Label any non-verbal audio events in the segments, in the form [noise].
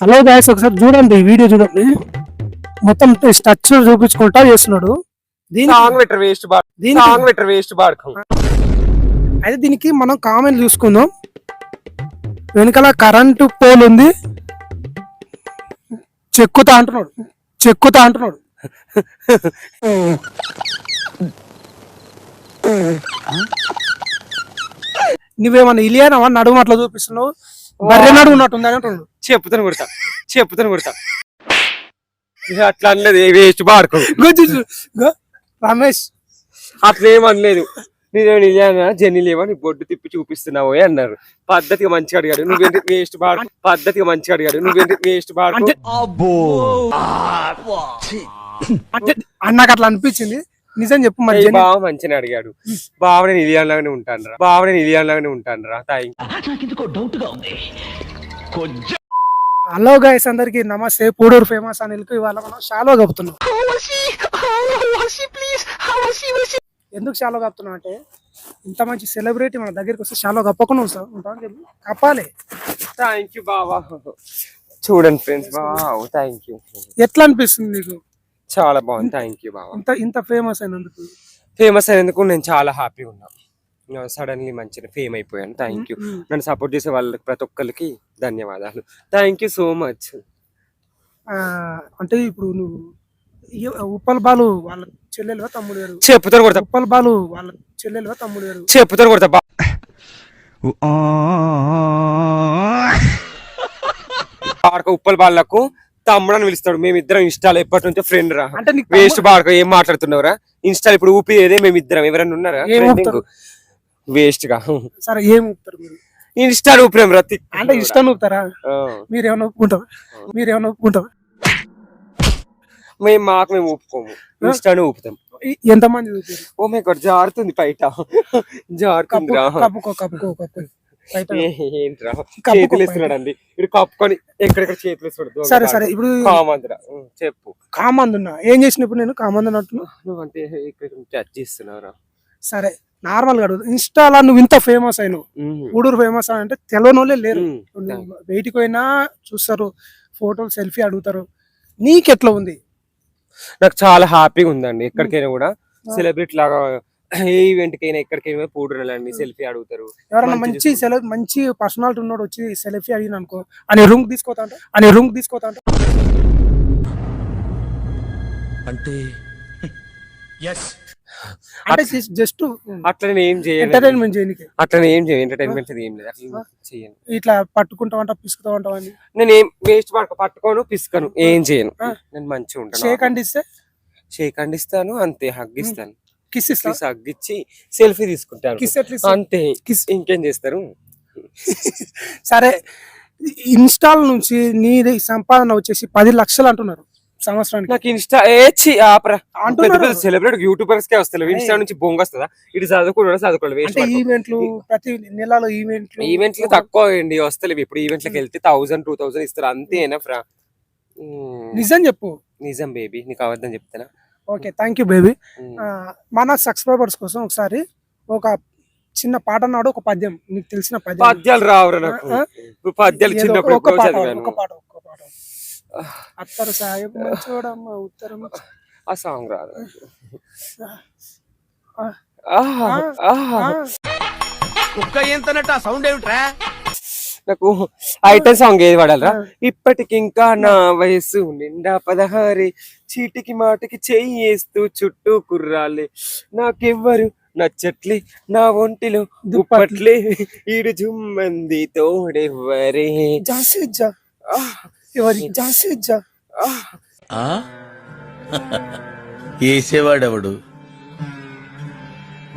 Hello guys ఒకసారి చూడండి ఈ వీడియో చూడండి. మొత్తం స్ట్రక్చర్ చూపించుకుంటా చేస్తున్నాడు. దీని వేస్ట్ వేస్ట్ అయితే దీనికి మనం కామెంట్ చూసుకుందాం. వెనకాల కరెంటు పోల్ ఉంది. చెక్కుతా అంటున్నాడు. చెక్కుతా అంటున్నాడు. నువ్వేమన్నా ఇలియానవా? నడుము అట్లా చూపిస్తున్నావు. బర్రె నడుము ఉన్నట్టుంది అని అంటున్నాడు. చెప్పుతాను కొడతా చెప్పుతాను కొడతా. అట్లా అనలేదు వేస్ట్ బాడకం రమేష్. అట్లా ఏమనలేదు నేను నిజంగా జెన్నీ లేవా నీ బొడ్డు తిప్పి చూపిస్తున్నావు అన్నారు. పద్ధతిగా మంచిగా అడిగాడు. నువ్వేంటి వేస్ట్ బాడు పద్ధతిగా మంచిగా అడిగాడు. నువ్వేంటి వేస్ట్ బాడు అంటే అంటే అన్నకు అట్లా అనిపించింది. నిజం చెప్పు మరి జెన్నీ- బావ మంచిగా అడిగాడు. బావ నేను ఇలియాన్ లాగానే ఉంటాను రా బావ నేను ఇలియాన్ లాగానే ఉంటాను రా థ్యాంక్ నాకెందుకో డౌట్గా ఉంది. కొంచెం హలో గైస్ అందరికి నమస్తే. పూడూరు ఫేమస్ అనిల్కు ఇవాళ మనం షాలో కప్పుతున్నాం. ఎందుకు షాలో కప్పుతున్నాం అంటే ఇంత మంచి సెలబ్రిటీ మన దగ్గరికి వస్తే షాలో కప్పకుండా ఉంటాం ఉంటామని చెప్పి కప్పాలి. థ్యాంక్ యూ బావా. చూడండి ఫ్రెండ్స్ బావ థ్యాంక్ యూ ఎట్లా అనిపిస్తుంది నీకు? చాలా బాగుంది. థ్యాంక్ యూ బావా. ఇంత ఇంత ఫేమస్ అయినందుకు. ఫేమస్ అయినందుకు నేను చాలా హ్యాపీగా ఉన్నా. సడన్లీ మంచిగా ఫేమ్ అయిపోయాను. Thank you hmm. నన్ను సపోర్ట్ చేసే వాళ్ళకి ప్రతి ఒక్కరికి ధన్యవాదాలు. థ్యాంక్ యూ సో మచ్ అంటే ఇప్పుడు నువ్వు ఉప్పల్ బాలు వాళ్ళ చెల్లెలువా తమ్ముడు గారు? కొడతా. ఉప్పల్ బాలు వాళ్ళ చెల్లెలువా తమ్ముడు గారు? చెప్పుతాను కొడతా. బా బాడక ఉప్పల వాళ్ళకు తమ్ముడు అని పిలుస్తాడు. మేమిద్దరం ఇన్స్టాల్ ఎప్పటి నుంచో ఫ్రెండ్ రా. అంటే వేస్ట్ బాడక ఏం మాట్లాడుతున్నావురా? ఇన్స్టాల్ ఇప్పుడు ఊపి ఏదే మేమిద్దరం. ఎవరైనా ఉన్నారా? వేస్ట్గా. [laughs] సరే ఏం ఊపుతారు మీరు? ఇన్స్టాల్ ఊపినాం రా తిక్కు. అంటే ఇష్టం ఊపుతారా. మీరేమైనా ఒప్పుకుంటారా మీరేమైనా ఒప్పుకుంటారా మేము మాకు మేము ఊపుకోము ఇన్స్టాను ఊపుతాం. ఎంతమంది ఊపారు? ఓ మై గాడ్ జారుతుంది బయట. [laughs] జారుతుంది కప్పుకో ఏంట్రా? చేతులు ఇటు కప్పుకొని ఎక్కడెక్కడ చేతులు ఇస్తున్నాడు సరే సరే ఇప్పుడు కామందిరా. చెప్పు. కామంది ఉన్నా ఏం చేసిన ఇప్పుడు నేను? కామంది అన్నట్టు నువ్వంటే ఇక్కడ టచ్ చేస్తున్నావురా. సరే నార్మల్గా అడుగు ఇన్స్టాలో నువ్వు ఇంత ఫేమస్ అయినావు. ఊడూరు ఫేమస్ అంటే తెలియని వాళ్ళే లేరు బయటికి పోయినా చూస్తారు ఫోటోలు సెల్ఫీ అడుగుతారు. నీకెట్లా ఉంది? నాకు చాలా హ్యాపీగా ఉందండి. ఎక్కడికైనా కూడా సెలబ్రిటీ లాగా ఏ ఈవెంట్ కైనా ఎక్కడికైనా పూడు వెళ్ళండి సెల్ఫీ అడుగుతారు. ఎవరన్నా మంచి మంచి పర్సనాలిటీ ఉన్నాడు వచ్చి సెల్ఫీ అడిగిన అనుకో అని రూమ్ తీసుకోతా అంట అని రూమ్ తీసుకోతా అంట. అంటే ఎస్ అంటే జస్ట్ అట్లా నేను ఏం చేయను ఎంటర్టైన్మెంట్ చేయనికి. అట్లా నేను ఏం చేయను. ఎంటర్టైన్మెంట్ ఏం లేదు. అట్లా చేయను. ఇట్లా పట్టుకుంటావంట పిసుకుతావంట అని? నేను ఏం వేస్ట్ పడక పట్టుకోను పిసుకను. ఏం చేయను. నేను మంచిగా ఉంటాను. షేక్ అండిస్తే షేక్ అండ్ ఇస్తాను అంతే. హగ్ ఇస్తాను. కిస్ హగ్ ఇచ్చి సెల్ఫీ తీసుకుంటాను. కిస్? అంతే. కిస్ ఇంకేం చేస్తారు? సరే ఇన్స్టాల్ నుంచి నీది సంపాదన వచ్చేసి పది లక్షలు అంటున్నారు. సంవత్సరానికి. నాకు ఇన్స్టా సెలబ్రిటీ యూట్యూబర్స్ కే ఇన్స్టా నుంచి బొంగ వస్తుందా? ఇటు ఈవెంట్లు ప్రతి నెలలో ఈవెంట్లు. ఈవెంట్లు తక్కువ అండి వస్తలేవు. ఇప్పుడు ఈవెంట్లకు వెళ్తే థౌసండ్ టూ థౌసండ్ ఇస్తారు. అంతే ఎనఫ్ రా. మ్మ్. నిజం చెప్పు. నిజం బేబీ నీకు అవద్దని చెప్తానా ఓకే థ్యాంక్ యూ బేబీ. మన సబ్స్క్రైబర్స్ కోసం ఒకసారి ఒక చిన్న పాట నాడు ఒక పద్యం. నీకు తెలిసిన పద్యం. పద్యాలు రావురా నాకు. పద్యాలు చిన్నప్పుడు ఒక పాట ఒక పాట. అత్తరు సాయం మంచోడమ్మ ఉత్తరం ఆ సాంగ్ రాదు. కుక్క ఏంతనట్టు ఆ సౌండ్ ఏమిట్రా? నాకు ఐటమ్ సాంగ్ ఏది పడాలరా ఇప్పటికింకా నా వయసు నిండా పదహారే. చీటికి మాటికి చెయ్యేస్తూ చుట్టూ కుర్రాలే నాకెవ్వరు నచ్చట్లే. నా ఒంటిలో దుప్పట్లే. ఈడు జుమ్మంది తోడెవ్వరే. ఆహ్. వేసేవాడెవడు [laughs]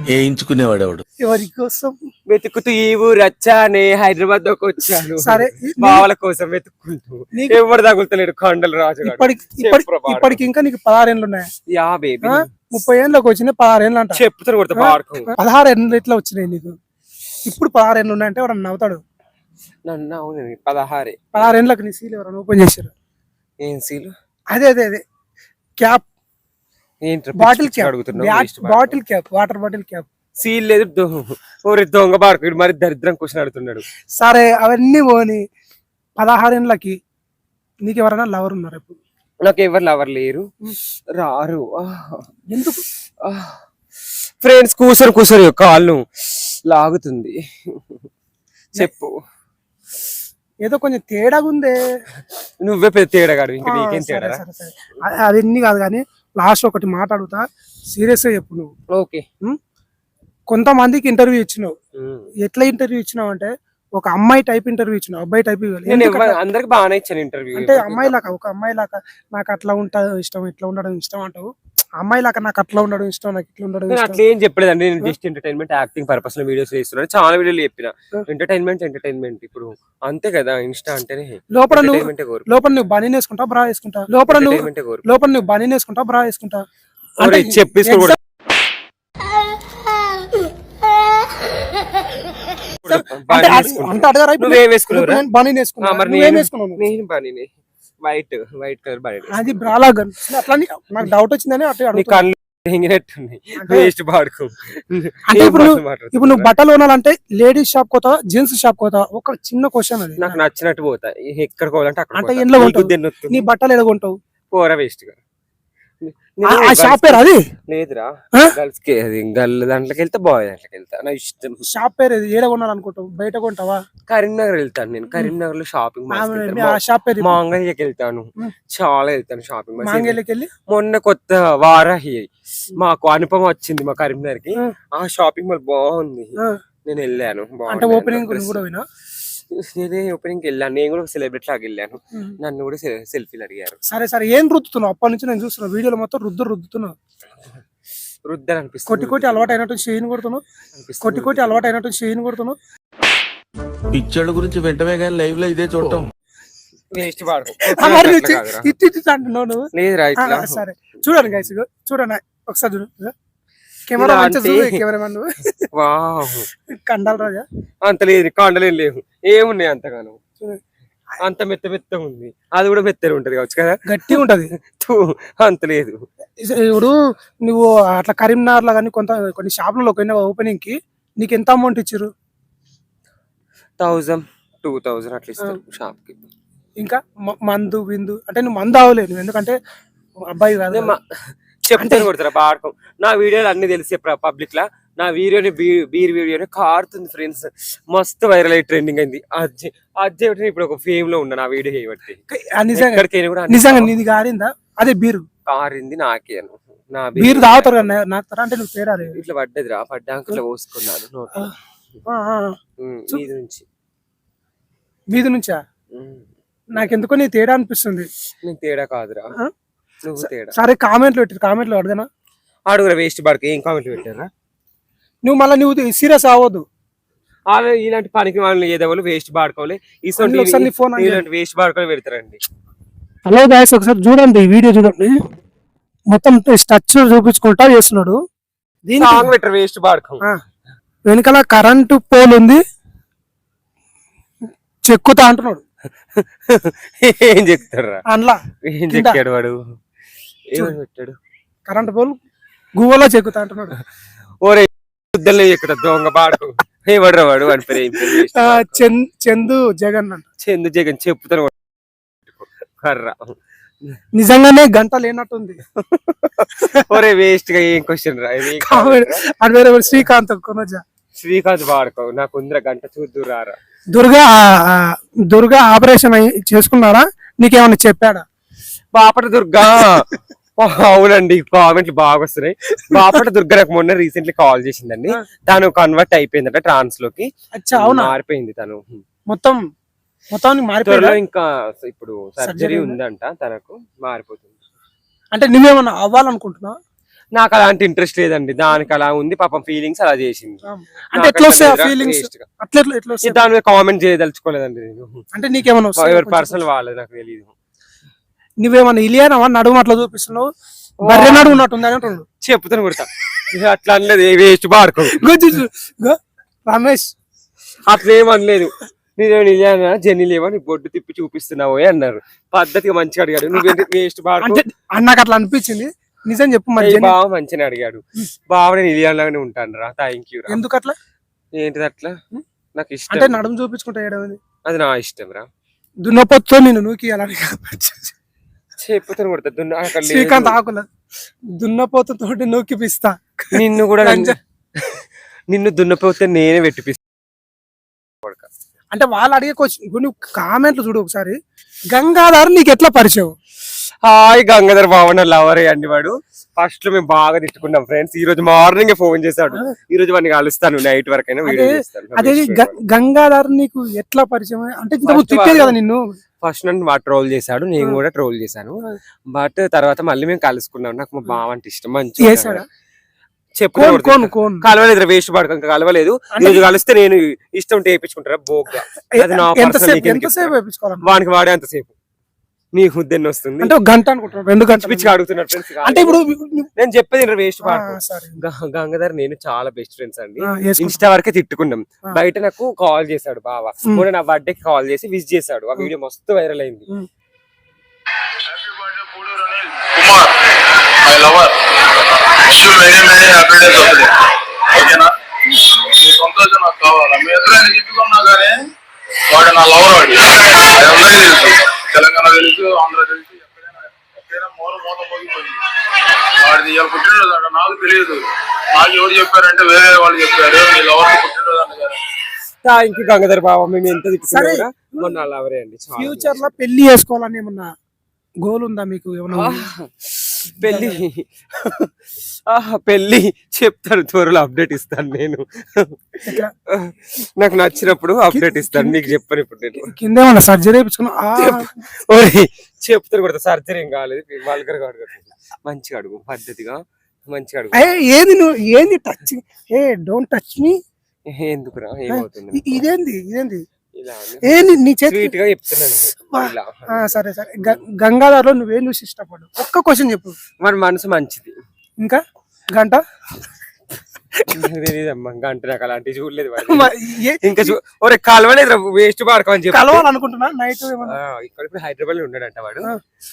వేయించుకునేవాడెవడు ఎవరి కోసం? వెతుకుతూ ఈ ఊరు వచ్చానే హైదరాబాద్లోకి వచ్చాను. సరే బావల కోసం వెతుక్కుంటూ. నీకు- ఎవరు తగులుతలేడు కొండలు రాజు. ఇప్పటికి ఇంకా నీకు పదహారు ఏళ్ళు ఉన్నాయి? Yeah baby? ముప్పై ఏళ్ళకి వచ్చినాయి పదహారు ఏళ్ళు అంట చెప్తాను కొడతా పాడుకో పదహారు ఏళ్ళు ఎట్లా వచ్చినాయి నీకు? ఇప్పుడు పదహారు ఏళ్ళు ఉన్నాయంటే ఎవరన్నా నవ్వుతాడు? నన్ను అవును పదహారే పదహారు. ఏళ్ళకి నీ సీల్ ఎవరైనా ఓపెన్ చేశారు? ఏం సీలు అదే అదే అదే. క్యాప్ ఏంటి bottle cap bottle cap water bottle cap seal లేదు. ఓరి దొంగ బాడుకుడు మరి దరిద్రం క్వశ్చన్ అడుగుతున్నాడు. సరే అవన్నీ పోని. పదహారేళ్ళకి నీకు ఎవరైనా లవర్ ఉన్నారు ఇప్పుడు? నాకు ఎవరు లవర్ లేరు. రారు. ఎందుకు? ఫ్రెండ్స్ కూసరు కూసరు కాళ్ళు లాగుతుంది. చెప్పు. ఏదో కొంచెం తేడాగా ఉందే నువ్వే పెద్ద తేడాగాడు ఇంకా ఆ, నీకేం సరే, తేడా సరే, సరే. అ- అది ఎన్ని కాదు కానీ లాస్ట్ ఒకటి మాట్లాడుతా సీరియస్గా చెప్పు నువ్వు. ఓకే? కొంతమందికి ఇంటర్వ్యూ ఇచ్చినావు. ఎట్లా ఇంటర్వ్యూ ఇచ్చినావు అంటే ఒక అమ్మాయి టైప్ ఇంటర్వ్యూ ఇచ్చినావు అబ్బాయి టైప్ ఇవ్వాలి. నేను? అందరికి బాగానే ఇచ్చాను ఇంటర్వ్యూ. అంటే అమ్మాయి లాగా ఒక అమ్మాయి లాగా నాకు అట్లా ఉంటా ఇష్టం ఇట్లా ఉండడం ఇష్టం అంటావు? అమ్మాయి లాగా నాకు అట్లా ఉండడం ఇష్టం నాకు ఇట్లా ఉండడం నేను అట్లా ఏం చెప్పలేదండి. నేను జస్ట్ ఎంటర్టైన్మెంట్ యాక్టింగ్ పర్పస్లో వీడియోస్ చేస్తున్నాను చాలా వీడియోలు చెప్పిన. ఎంటర్టైన్మెంట్ ఎంటర్టైన్మెంట్ ఇప్పుడు అంతే కదా ఇన్స్టా అంటేనే లోపల నువ్వు లోపల నువ్వు బనీ వేసుకుంటా బ్రా వేసుకుంటా. లోపల నువ్వు లోపల నువ్వు బనీ వేసుకుంటా బ్రా వేసుకుంటా. అంటే వేసుకుంటా. అంటే అడగరా? నేను బనీ ఆ, వేసుకున్నా మరి నువ్వేం నేను? నేను బాగానే వైట్ వైట్ కలర్ బాగానే అది బ్రాలా గన్. అట్లా నాకు డౌట్ వచ్చిందని అడుగుతున్నా. కళ్ళు హెంగినట్టున్నాయి. అంటే- వేస్ట్ అంటే ఇప్పుడు నువ్వు- ఇప్పుడు నువ్వు బట్టలు కొనాలంటే లేడీస్ షాప్ కోతా జెంట్స్ షాప్ కోతా ఒక చిన్న క్వశ్చన్ అది. నాకు నచ్చినట్టు పోతా. ఎక్కడ పోవాలంటే అంటే వస్తుంది? నీ బట్టలు ఎడగొంటావు పోరా వేస్ట్గా. ఆ- షాప్ పేరు అది? లేదురా? గర్ల్స్కి అది గర్ల్ దాంట్లోకి వెళ్తే బాయ్ దాంట్లోకి వెళ్తా. నా ఇష్టం. షాప్ పేరు అది ఏడ కొనాలనుకుంటావు? బయట కొంటావా? కరీంనగర్ వెళ్తాను నేను. కరీంనగర్లో షాపింగ్ షాప్ పేరు. మాంగళ్యకి వెళ్తాను. చాలా వెళ్తాను షాపింగ్ మాంగళ్యకి వెళ్ళి? మొన్న కొత్త వారాహి. మాకు అనుపమ వచ్చింది మా కరీంనగర్కి ఆ. షాపింగ్ మాల్ బాగుంది. నేను వెళ్ళాను. అంటే. ఓపెనింగ్. కూడా నేనే ఓపెనింగ్ వెళ్ళాను నేను కూడా సెలబ్రిటీ లాగా వెళ్ళాను. నన్ను కూడా సెల్ఫీలు అడిగారు. సరే సరే. ఏం రుద్దుతున్నావు? అప్పటి నుంచి నేను చూస్తున్నా. వీడియోలో మొత్తం రుద్దు రుద్దుతున్నావు. రుద్దరు అనిపిస్తుంది కొట్టి కొట్టి అలవాటు అయినట్టు చేయని కొడుతున్నావు. అనిపిస్తుంది. కొట్టి కొట్టి అలవాటు అయినట్టు చేయని కొడుతున్నావు. పిచ్చోళ్ళ గురించి వెంటనే కానీ లైవ్లో ఇదే చూడటం. వేస్ట్ అంటున్నావు నువ్వు? లేదురా ఇట్లా. సరే. చూడండి గైస్ చూడండి ఒకసారి చూడు. కెమెరా కండాలి రాజా అంత లేదు కాండలేం లేవు. ఏమున్నాయి అంతగాను. అంత మెత్త మెత్త ఉంది. అది కూడా మెత్తగా ఉంటది కావచ్చు కదా? గట్టిగా ఉంటది. అంత లేదు. ఇప్పుడు నువ్వు అట్లా కరీంనగర్లో కానీ కొంత కొన్ని షాపులలో ఓపెనింగ్కి నీకు ఎంత అమౌంట్ ఇచ్చారు థౌజండ్ టూ థౌజండ్ అట్లా ఇస్తారు షాప్కి ఇంకా మందు విందు అంటే నువ్వు మందు అవ్వలేదు ఎందుకంటే అబ్బాయి కాదు. చెప్తాను కొడతారా బాడకం నా వీడియోలు అన్ని తెలిసే పబ్లిక్ లా? నా వీడియోని బీర్ వీడియోని కారుతుంది ఫ్రెండ్స్ మస్తు వైరల్ అయ్యి ట్రెండింగ్ అయింది. అజ్జే అజ్జే ఇప్పుడు ఒక ఫేమ్లో ఉన్నా నా వీడియో చేయబట్టి? ఎక్కడికైనా కూడా నిజంగా నీది కారిందా? అదే బీరు. కారింది నాకే నా బీరు తాగుతారు నాకుతారా? అంటే నువ్వు తేడా. ఇట్లా పడ్డది రా పడ్డాక ఇట్లా పోసుకున్నాను మీద నుంచి. మీది నుంచా? నాకెందుకో నీ తేడా అనిపిస్తుంది. నీకు తేడా కాదురా? నువ్వు తేడా. సరే కామెంట్లు పెట్టి కామెంట్లు అడగనా? ఆడుగురా వేస్ట్ పడక ఏం కామెంట్లు పెట్టారా నువ్వు మళ్ళీ నువ్వు సీరియస్ అవ్వద్దు. ఇలాంటి పనికి వాళ్ళని ఏదోళ్ళు వేస్ట్ పాడుకోవాలి. అందులో ఒకసారి నీ phone ఆన్ ఇలాంటి వేస్ట్ పాడుకోవాలి పెడతారండి. హలో గాయస్ ఒకసారి చూడండి ఈ వీడియో చూడండి. మొత్తం స్ట్రక్చర్ చూపించుకుంటా చేస్తున్నాడు. సాంగ్ పెట్టరు వేస్ట్ పాడుకో. వెనకాల కరెంటు పోల్ ఉంది. చెక్కుతా అంటున్నాడు. [laughs] ఏం చెప్తారా అందులో ఏం. చెక్కాడు వాడు? పెట్టాడు? కరెంటు పోల్ గువ్వలో చెక్కుతా అంటున్నాడు. ఓరే ఎక్కడ దొంగ వాడు? వాడి పాడుకో. చంద్ జగన్ అంట. చందు జగన్ చెప్పుతాను. కర్ర. నిజంగానే గంట లేనట్టుంది. ఒరే వేస్ట్గా ఏం [laughs] క్వశ్చన్ రా. అది వేరే శ్రీకాంత్ కొనజ శ్రీకాంత్ పాడుకో నాకు ఉందిరా గంట చూద్దు రారా. దుర్గా దుర్గా ఆపరేషన్ అయి చేసుకున్నారా నీకేమన్నా చెప్పాడా? బాపట దుర్గా! అవునండి కామెంట్లు బాగా వస్తున్నాయి. బాపట దుర్గా నాకు మొన్న రీసెంట్లీ కాల్ చేసిందండి. తను కన్వర్ట్ అయిపోయిందట ట్రాన్స్లోకి మారిపోయింది తను. మొత్తం మారిపోయాడా ఇంకా ఇప్పుడు సర్జరీ ఉందా? ఉందంట తనకు మారిపోతుంది. అంటే నువ్వేమన్నా అవ్వాలనుకుంటున్నావు? నాకు అలాంటి ఇంట్రెస్ట్ లేదండి. దానికి అలా ఉంది పాపం ఫీలింగ్స్ అలా చేసింది. అంటే ఎట్లా వస్తాయి ఫీలింగ్స్. అట్లా ఎట్లా దాని మీద కామెంట్ చేయదలుచుకోలేదండి నేను. అంటే నీకేమన్నా? ఎవరి పర్సనల్ వాళ్ళది నాకు తెలియదు నువ్వేమన్నా ఇలియానవా నడుము అట్లా చూపిస్తున్నావు? బర్రె నడుము ఉన్నట్టుంది అని అంటుండు. చెప్తాను కొడతా. ఇక అట్లా అనలేదు వేస్ట్ గో. రమేష్. అట్లా ఏమనలేదు నేను నిజంగా జెన్నీ లేవా? నీ బొడ్డు తిప్పి చూపిస్తున్నావు అన్నారు. పద్ధతిగా మంచిగా అడిగాడు. నువ్వు వేస్ట్ అంటే అన్నకు అట్లా అనిపించింది. నిజం చెప్పు మరి. బావ మంచిగా అడిగాడు. బావ నేను ఇలియాలాగానే ఉంటాను రా థ్యాంక్ యూ ఎందుకు అట్లా? ఏంటిది అట్లా? నాకు అంటే ఇష్టం నడుము చూపించుకుంటా అది నా ఇష్టం రా. దున్నపోతుతో నేను నూకియాలని చెప్పుతాను కొడతా దున్న అక్కడ లేదు. శ్రీకాంత్ ఆకుల దున్నపోతుతో నూకిపిస్తా నిన్ను కూడా నిన్ను దున్నపోతే నేనే పెట్టిపిస్తా అంటే వాళ్ళు అడిగే క్వశ్చన్ ఇప్పుడు నువ్వు కామెంట్లు చూడు ఒకసారి. గంగాధర్ నీకు ఎట్లా పరిచయం? హాయ్ గంగాధర్ భావన లవర్ అండి వాడు. ఫస్ట్లో మేము బాగా తిట్టుకున్నాం ఫ్రెండ్స్ ఈ రోజు మార్నింగ్ ఫోన్ చేశాడు. ఈ రోజు వాడిని కలుస్తాను నైట్ వరకైనా వీడియో అదే- చేస్తాను. అదే గ- గంగాధర్ నీకు ఎట్లా పరిచయం? అంటే ఇంతకు First తిట్టేది కదా నిన్ను. ఫస్ట్ నన్ను వాడు ట్రోల్ చేశాడు నేను కూడా ట్రోల్ చేశాను. బట్ తర్వాత మళ్ళీ మేము కలుసుకున్నాం. నాకు మా బావ అంటే ఇష్టం మంచి? చెప్పు కలవలేదు వేస్ట్ పడక కలవలేదు. రోజు కలిస్తే నేను ఇష్టం ఉంటే వేయించుకుంటారా? బోగ్గా. వానికి వాడే అంతసేపు నీ హుద్దెన్ని వస్తుంది. అంటే ఒక గంట అనుకుంటున్నాను రెండు గంటలు పిచ్చి అడుగుతున్నారు ఫ్రెండ్స్ అంటే ఇప్పుడు నేను చెప్పేది వేస్ట్ గంగాధర్ నేను చాలా బెస్ట్ ఫ్రెండ్స్ అండి. ఇన్స్టా వరకే తిట్టుకున్నాం. బయట నాకు కాల్ చేశాడు బావ. మొన్న నా బర్త్డే కాల్ చేసి విష్ చేశాడు. ఆ వీడియో మస్తు వైరల్ అయింది. సంతోషం నాకు కావాలా మీ చెప్పుకున్నా కానీ వాడు నా లవర్ వాడు అందరికీ తెలుసు తెలంగాణ తెలుసు ఆంధ్ర తెలుసు ఎక్కడైనా ఎక్కడైనా మూల మూత పోగిపోయింది వాడిది ఇవాళ పుట్టినరోజు అంట నాకు తెలియదు నాకు ఎవరు చెప్పారంటే వేరే వాళ్ళు చెప్పారు నీ లవర్ పుట్టినరోజు అంట కదా థ్యాంక్ యూ గంగాధర్ బావ మేము ఎంత తిట్టుకున్నా సరే. కూడా మొన్న లవరే అండి చాలా ఫ్యూచర్లో పెళ్ళి చేసుకోవాలని ఏమన్నా గోల్ ఉందా మీకు ఏమన్నా ఉందా? పెళ్ళి ఆహ్, పెళ్ళి చెప్తాను త్వరలో అప్డేట్ ఇస్తాను నేను? నాకు నచ్చినప్పుడు అప్డేట్ ఇస్తాను నీకు చెప్పను ఇప్పుడు నేను. కింద ఏమన్నా సర్జరీ చెప్తాను కూడా సర్జరీ ఏం కాలేదు గా అడుగు మంచిగా అడుగు పద్ధతిగా మంచిగా అడుగు. ఏది నువ్వు ఏంది టచ్ ఏ డోంట్ టచ్ మీ ఎందుకురా ఏమవుతుంది? ఇదేంది ఇదేంది? ఏంది నీ చేతి సరే సరే. గంగాధర్లో నువ్వేం చూసి ఇష్టపడు ఒక్క క్వశ్చన్ చెప్పు. మన మనసు మంచిది. ఇంకా? గంట? తెలియదమ్మా గంట నాకు అలాంటివి చూడలేదు ఏ- ఇంకా ఒరే కలవలేదు వేస్ట్ పాడుకోమని చెప్పి. కలవాలనుకుంటున్నా? నైట్ ఇక్కడ ఇప్పుడు హైదరాబాద్లో ఉన్నాడంట వాడు.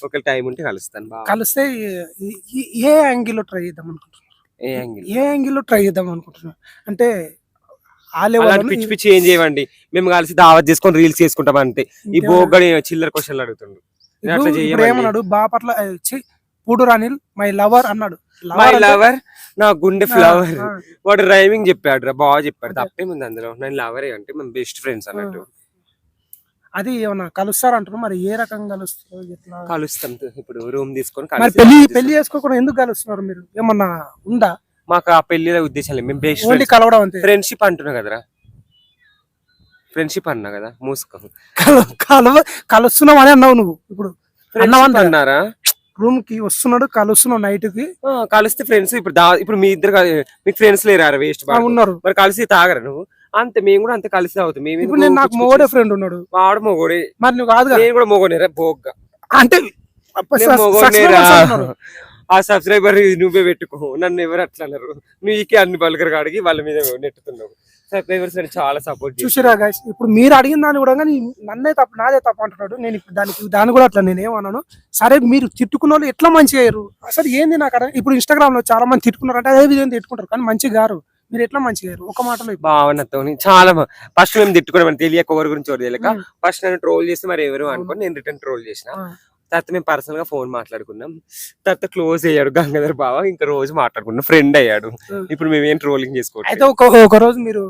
ఒకవేళ టైం ఉంటే కలుస్తాను కలిస్తే ఏ- ఏ- ఏ యాంగిల్లో ట్రై చేద్దాం అనుకుంటున్నా? ఏ యాంగిల్ ఏ యాంగిల్లో ట్రై చేద్దాం అనుకుంటున్నా? అంటే ఆ లెవెల్ పిచ్చి పిచ్చి ఏం చేయమండి మేము కలిసి దావత్ చేసుకొని రీల్స్ చేసుకుంటాం అంతే. ఈ బోగ్గడి చిల్లర క్వశ్చన్లు అడుగుతుండు. ఏమన్నాడు బాపట్ల పూడు రానిల్ మై లవర్ అన్నాడు. మై అంటే- లవర్? నా గుండె ఫ్లవర్. వాడు రైమింగ్ చెప్పాడు రా బాగా చెప్పాడు. అదే. తప్పేముంది అందులో. నేను లవరే అంటే మేము బెస్ట్ ఫ్రెండ్స్ అన్నట్టు. అది ఏమన్నా కలుస్తారు అంటారు మరి ఏ రకంగా కలుస్తారు కలుస్తాం ఇప్పుడు రూమ్ తీసుకొని పెళ్ళి. పెళ్ళి చేసుకోకుండా ఎందుకు కలుస్తున్నారు మీరు? ఏమన్నా ఉందా? మాకు ఆ పెళ్ళిలో ఉద్దేశం లేదు. మేము బెస్ట్ ఓన్లీ కలవడం అంతే. ఫ్రెండ్షిప్ అంటున్నా కదరా? ఫ్రెండ్షిప్ అన్నా కదా? మూసుకో. కలవ కలుస్తున్నావు అని అన్నావు నువ్వు. ఇప్పుడు. అన్నారా? రూమ్కి వస్తున్నాడు కలుస్తున్నావు నైట్కి. కలిస్తే ఫ్రెండ్స్ ఇప్పుడు దా ఇప్పుడు మీ ఇద్దరు కాదు- మీకు ఫ్రెండ్స్ లేరా వేస్ట్ ఉన్నారు. మరి కలిసి తాగరా నువ్వు? అంతే మేము కూడా అంతే కలిసి తాగుతాం. మేము ఇప్పుడు నేను నాకు మొగడే ఫ్రెండ్ ఉన్నాడు. వాడు మొగోడే. మరి నువ్వు కాదుగా. నేను కూడా మొగోనేరా బోగ్గా. అంటే నేను. ఆ సబ్స్క్రైబర్ నువ్వే పెట్టుకో నన్ను ఎవరు అట్లా అన్నారు నీకే అన్ని బల్గర్ కాడికి వాళ్ళ మీద నెట్టుతున్నావు. సబ్స్క్రైబర్స్ చాలా సపోర్ట్ చూసిరా గైస్ ఇప్పుడు మీరు అడిగిన దాన్ని కూడా నన్నే తప్పు నాదే తప్పు అంటున్నాడు. నేను ఇప్పుడు దానికి దాన్ని కూడా అట్లా నేను ఏమన్నాను సరే మీరు తిట్టుకున్న వాళ్ళు ఎట్లా మంచిగా అయ్యారు? అసలు ఏంది నాకు అర్థం- ఇప్పుడు ఇన్స్టాగ్రామ్లో చాలా మంది తిట్టుకున్నారు అంటే అదే విధంగా తిట్టుకుంటారు కానీ మంచిగా గారు మీరు ఎట్లా మంచిగా అయ్యారు? ఒక మాటలో. భావనతో చాలా ఫస్ట్ మేము తిట్టుకున్నాం తెలియక ఎవరి గురించి ఎవరు తెలియక. ఫస్ట్ నన్ను ట్రోల్ చేస్తే మరి ఎవరు అనుకోని నేను రిటర్న్ ట్రోల్ చేసిన. తర్వాత మేము పర్సనల్గా ఫోన్ మాట్లాడుకున్నాం. తర్వాత క్లోజ్ అయ్యాడు గంగాధర్ బావ ఇంకా రోజు మాట్లాడుకున్నాం. ఫ్రెండ్ అయ్యాడు. ఇప్పుడు మేము ఏం ట్రోలింగ్ అయితే చేసుకోవట్లేదు ఒక ఒక రోజు మీరు